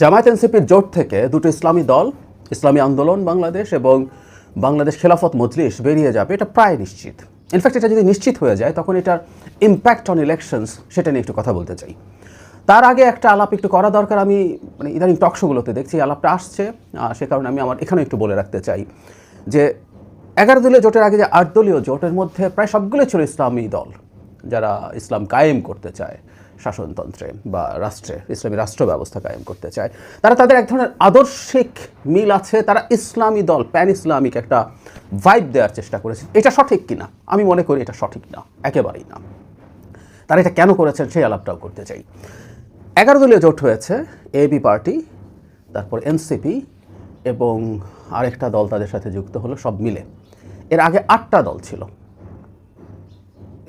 জামায়াত এনসিপির জোট থেকে দুটো ইসলামী দল, ইসলামী আন্দোলন, বাংলাদেশ এবং বাংলাদেশ খেলাফত মজলিস বেরিয়ে যাবে। এটা প্রায় নিশ্চিত। ইনফ্যাক্ট এটা যদি নিশ্চিত হয়ে যায়, তখন এটার ইম্প্যাক্ট অন ইলেকশনস সেটা নিয়ে একটু কথা বলতে চাই। তার আগে একটা আলাপ একটু করা দরকার। আমি মানে ইদানিং টকশোগুলোতে দেখছি আলাপটা আসছে। সে কারণে আমি আমার এখানে একটু বলে রাখতে চাই যে, এগারো দলীয় জোটের আগে যে আট দলীয় জোটের মধ্যে প্রায় সবগুলো ছিল ইসলামী দল, যারা ইসলাম কায়েম করতে চায়। শাসনতন্ত্রে বা রাষ্ট্রে, ইসলামী রাষ্ট্র ব্যবস্থা কায়েম করতে চায়। তারা তাদের এক ধরনের আদর্শিক মিল আছে, তারা ইসলামী দল, প্যান ইসলামিক একটা ভাইব দেওয়ার চেষ্টা করেছে। এটা সঠিক কিনা? আমি মনে করি এটা সঠিক না, একেবারেই না। তারা এটা কেন করেছেন সেই আলাপটাও করতে চাই। এগারো দলীয় জোট হয়েছে এবি পার্টি, তারপর এনসিপি এবং আরেকটা দল তাদের সাথে যুক্ত হলো, সব মিলে। এর আগে আটটা দল ছিল।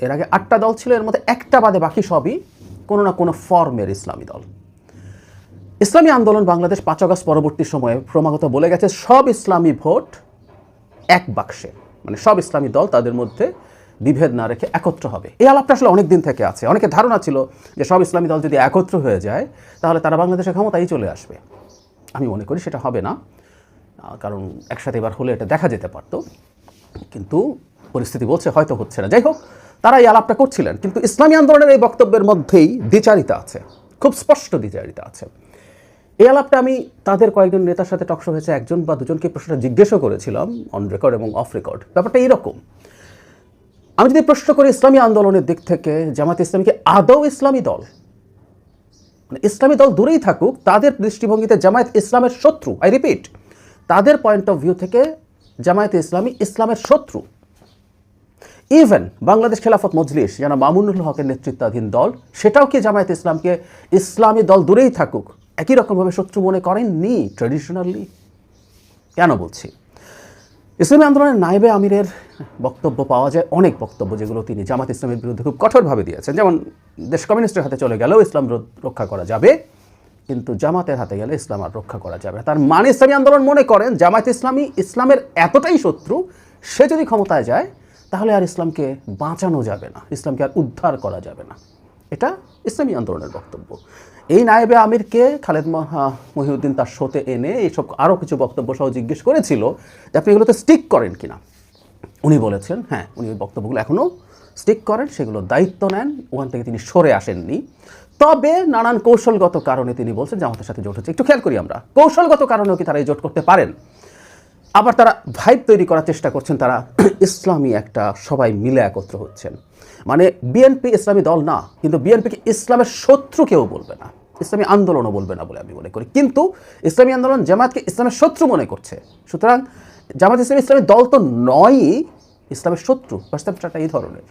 এর আগে আটটা দল ছিল, এর মধ্যে একটা বাদে বাকি সবই কোনো না কোনো ফর্মের ইসলামী দল। ইসলামী আন্দোলন বাংলাদেশ পাঁচ আগস্ট পরবর্তী সময়ে ক্রমাগত বলে গেছে, সব ইসলামী ভোট এক বাক্সে। মানে সব ইসলামী দল তাদের মধ্যে বিভেদ না রেখে একত্র হবে। এই আলাপটা আসলে অনেক দিন থেকে আছে। অনেকের ধারণা ছিল যে সব ইসলামী দল যদি একত্র হয়ে যায়, তাহলে তারা বাংলাদেশের ক্ষমতায় চলে আসবে। আমি মনে করি সেটা হবে না, কারণ একসাথে এবার হলে এটা দেখা যেতে পারতো। কিন্তু পরিস্থিতি বলছে হয়তো হচ্ছে না। যাই হোক তারা এই আলাপটা করছিলেন। কিন্তু ইসলামী আন্দোলনের এই বক্তব্যের মধ্যেই দ্বিচারিতা আছে। খুব স্পষ্ট দ্বিচারিতা আছে। এই আলাপটা আমি তাদের কয়েকজন নেতার সাথে টকশো হয়েছে, একজন বা দুজনকে প্রশ্নটা জিজ্ঞেসও করেছিলাম অন রেকর্ড এবং অফ রেকর্ড ব্যাপারটা এইরকম। আমি যদি প্রশ্ন করি ইসলামী আন্দোলনের দিক থেকে, জামাত ইসলামীকে আদৌ ইসলামী দল? মানে ইসলামী দল দূরেই থাকুক, তাদের দৃষ্টিভঙ্গিতে জামায়াত ইসলামের শত্রু আই রিপিট তাদের পয়েন্ট অফ ভিউ থেকে জামায়াত ইসলামী ইসলামের শত্রু। ইভেন বাংলাদেশ খেলাফত মজলিস যারা মামুনুল হকের নেতৃত্বাধীন দল, সেটাও কি জামায়াত ইসলামকে ইসলামী দল দূরেই থাকুক? একই রকমভাবে শত্রু মনে করেননি ট্রেডিশনালি কেন বলছি? ইসলামী আন্দোলনের নাইবে আমিরের বক্তব্য পাওয়া যায়, অনেক বক্তব্য যেগুলো তিনি জামাত ইসলামের বিরুদ্ধে খুব কঠোরভাবে দিয়েছেন। যেমন, দেশ কমিউনিস্টের হাতে চলে গেলেও ইসলাম রক্ষা করা যাবে, কিন্তু জামাতের হাতে গেলে ইসলাম আর রক্ষা করা যাবে তার মানে ইসলামী আন্দোলন মনে করেন জামাত ইসলামী ইসলামের এতটাই শত্রু, সে যদি ক্ষমতায় যায় তাহলে আর ইসলামকে বাঁচানো যাবে না, ইসলামকে আর উদ্ধার করা যাবে না। এটা ইসলামী আন্দোলনের বক্তব্য। এই নায়েবে আমিরকে খালেদ মহ- মহিউদ্দিন তার শোতে এনে এইসব আরও কিছু বক্তব্য সহ জিজ্ঞেস করেছিল যে আপনি এগুলোতে স্টিক করেন কিনা। উনি বলেছেন হ্যাঁ উনি ওই বক্তব্যগুলো এখনও স্টিক করেন, সেগুলো দায়িত্ব নেন, ওখান থেকে তিনি সরে আসেননি। তবে নানান কৌশলগত কারণে তিনি বলছেন যে আমাদের সাথে জোট হচ্ছে। একটু খেয়াল করি আমরা, কৌশলগত কারণেও কি তারা এই জোট করতে পারেন? আবার তারা ভাইব তৈরি করার চেষ্টা করছেন, তারা ইসলামী একটা সবাই মিলে একত্র হচ্ছেন। মানে বিএনপি ইসলামী দল না, কিন্তু বিএনপিকে ইসলামের শত্রু কেউ বলবে না। ইসলামী আন্দোলনও বলবে না বলে আমি মনে করি। কিন্তু ইসলামী আন্দোলন জামায়াতকে ইসলামের শত্রু মনে করছে। সুতরাং জামাত ইসলামী ইসলামের দল তো নয়ই ইসলামের শত্রু পার্সেপ্টটা এই ধরনের।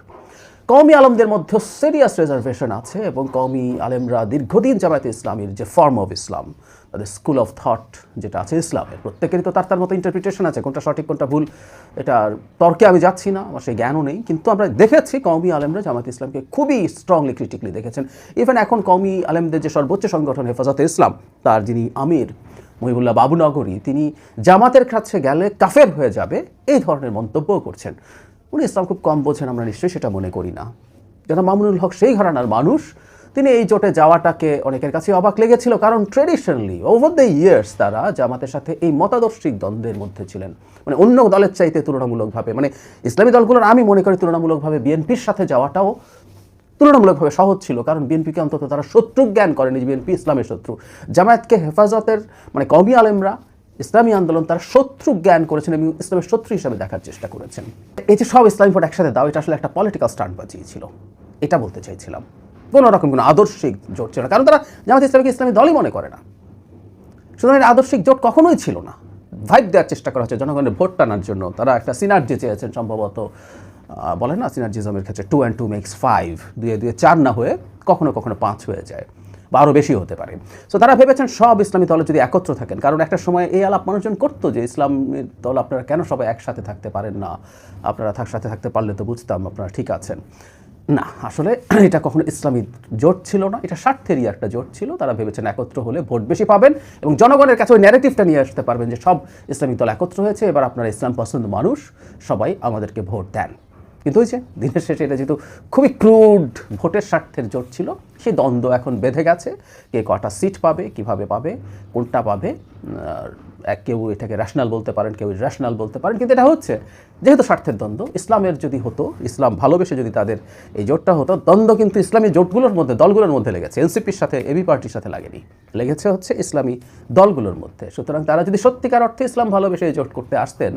কওমি আলমদের মধ্যে সিরিয়াস রিজার্ভেশন আছে এবং কওমি আলেমরা দীর্ঘদিন জামায়াতে ইসলামীর যে ফর্ম অফ ইসলাম তাদের স্কুল অফ থট যেটা আছে ইসলামের। প্রত্যেকেরই তো তার তার মতো ইন্টারপ্রিটেশন আছে, কোনটা সঠিক, কোনটা ভুল এটার তর্কে আমি যাচ্ছি না, আমার সেই জ্ঞানও নেই। কিন্তু আমরা দেখেছি কওমি আলেমরা জামাত ইসলামকে খুবই স্ট্রংলি ক্রিটিকলি দেখেছেন। ইভেন এখন কওমি আলেমদের যে সর্বোচ্চ সংগঠন হেফাজতে ইসলাম, তার যিনি আমির মহিবুল্লাহ বাবুনগরী, তিনি জামাতের কাছে গেলে কাফের হয়ে যাবে, এই ধরনের মন্তব্যও করছেন। উনি ইসলাম খুব কম বোঝেন, আমরা নিশ্চয়ই সেটা মনে করি না। যেন মামুনুল হক সেই ঘরানার মানুষ তিনি এই জোটে যাওয়াটাকে অনেকের কাছে অবাক লেগেছিল, কারণ ট্রেডিশনালি ওভার দ্য ইয়ার্স তারা জামাতের সাথে এই মতাদর্শিক দ্বন্দ্বের মধ্যে ছিলেন। মানে অন্য দলের চাইতে তুলনামূলকভাবে মানে ইসলামী দলগুলোর, আমি মনে করি তুলনামূলকভাবে বিএনপির সাথে যাওয়াটাও তুলনামূলকভাবে সহজ ছিল, কারণ বিএনপিকে অন্তত তারা শত্রু জ্ঞান করেনি বিএনপি ইসলামের শত্রু। জামায়াতকে হেফাজতের মানে কবি আলেমরা ইসলামী আন্দোলন তারা শত্রু জ্ঞান করেছেন এবং ইসলামের শত্রু হিসাবে দেখার চেষ্টা করেছেন। এই যে সব ইসলামী ভোট একসাথে দাও, এটা আসলে একটা পলিটিক্যাল স্টান্ট বাজিয়েছিল। এটা বলতে চাইছিলাম। কোনো রকম কোনো আদর্শিক জোট ছিল না। কারণ তারা জামাত ইসলামীকে ইসলামী দলই মনে করে না। সুতরাং আদর্শিক জোট কখনোই ছিল না। ভাইব দেওয়ার চেষ্টা করা হচ্ছে, জনগণের ভোট টানার জন্য। তারা একটা সিনার্জি চেয়েছেন সম্ভবত বলে না সিনার্জিজমের ক্ষেত্রে two and two makes five দুয়ে দুয়ে চার না হয়ে কখনো কখনো পাঁচ হয়ে যায়, বা আরও বেশি হতে পারে। সো তারা ভেবেছেন সব ইসলামী দলে যদি একত্র থাকেন, কারণ একটা সময় এই আলাপ মানুষজন করতো যে ইসলামের দল আপনারা কেন সবাই একসাথে থাকতে পারেন না? আপনারা সাথে থাকতে পারলে তো বুঝতাম, আপনারা ঠিক আছেন। না, আসলে এটা কখনো ইসলামী জোট ছিল না, এটা স্বার্থেরই একটা জোট ছিল। তারা ভেবেছেন একত্র হলে ভোট বেশি পাবেন এবং জনগণের কাছে ওই ন্যারেটিভটা নিয়ে আসতে পারবেন যে সব ইসলামী দল একত্র হয়েছে, এবার আপনারা ইসলাম পছন্দ মানুষ, সবাই আমাদেরকে ভোট দেন। কিন্তু ওই যে দিনের শেষে এটা যেহেতু খুবই ক্রুড ভোটের স্বার্থের জোট ছিল সেই দ্বন্দ্ব এখন বেঁধে গেছে। কে কটা সিট পাবে, কীভাবে পাবে, কোনটা পাবে কেউ এটাকে র্যাশনাল বলতে পারেন, কেউ র্যাশনাল বলতে পারেন, কিন্তু এটা হচ্ছে যেহেতু স্বার্থের দ্বন্দ্ব, ইসলামের যদি হতো, ইসলাম ভালোবেসে যদি তাদের এই জোটটা হতো, দ্বন্দ্ব কিন্তু ইসলামী জোটগুলোর মধ্যে, দলগুলোর মধ্যে লেগেছে। এনসিপির সাথে এবি পার্টির সাথে লাগেনি। লেগেছে হচ্ছে ইসলামী দলগুলোর মধ্যে। সুতরাং তারা যদি সত্যিকার অর্থে ইসলাম ভালোবেসে এই জোট করতে আসতেন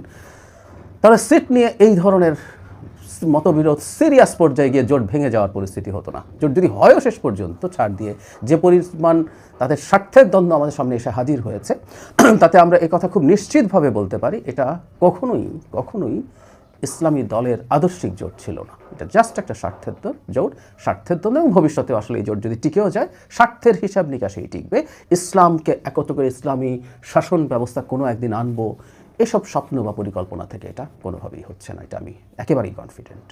তাহলে সিট নিয়ে এই ধরনের মতবিরোধ সিরিয়াস পর্যায়ে গিয়ে জোট ভেঙে যাওয়ার পরিস্থিতি হতো না। জোট যদি হয়ও শেষ পর্যন্ত ছাড় দিয়ে যে পরিমাণ তাদের স্বার্থের দ্বন্দ্ব আমাদের সামনে এসে হাজির হয়েছে, তাতে আমরা কথা খুব নিশ্চিতভাবে বলতে পারি, এটা কখনোই কখনোই ইসলামী দলের আদর্শিক জোট ছিল না। এটা জাস্ট একটা স্বার্থের জোট স্বার্থের দ্বন্দ্ব এবং ভবিষ্যতে আসলে এই জোট যদি টিকেও যায়, স্বার্থের হিসাব নিকাশেই টিকবে। ইসলামকে একত্র করে ইসলামী শাসন ব্যবস্থা কোনো একদিন আনব এসব স্বপ্ন বা পরিকল্পনা থেকে এটা কোনোভাবেই হচ্ছে না এটা আমি একেবারেই কনফিডেন্ট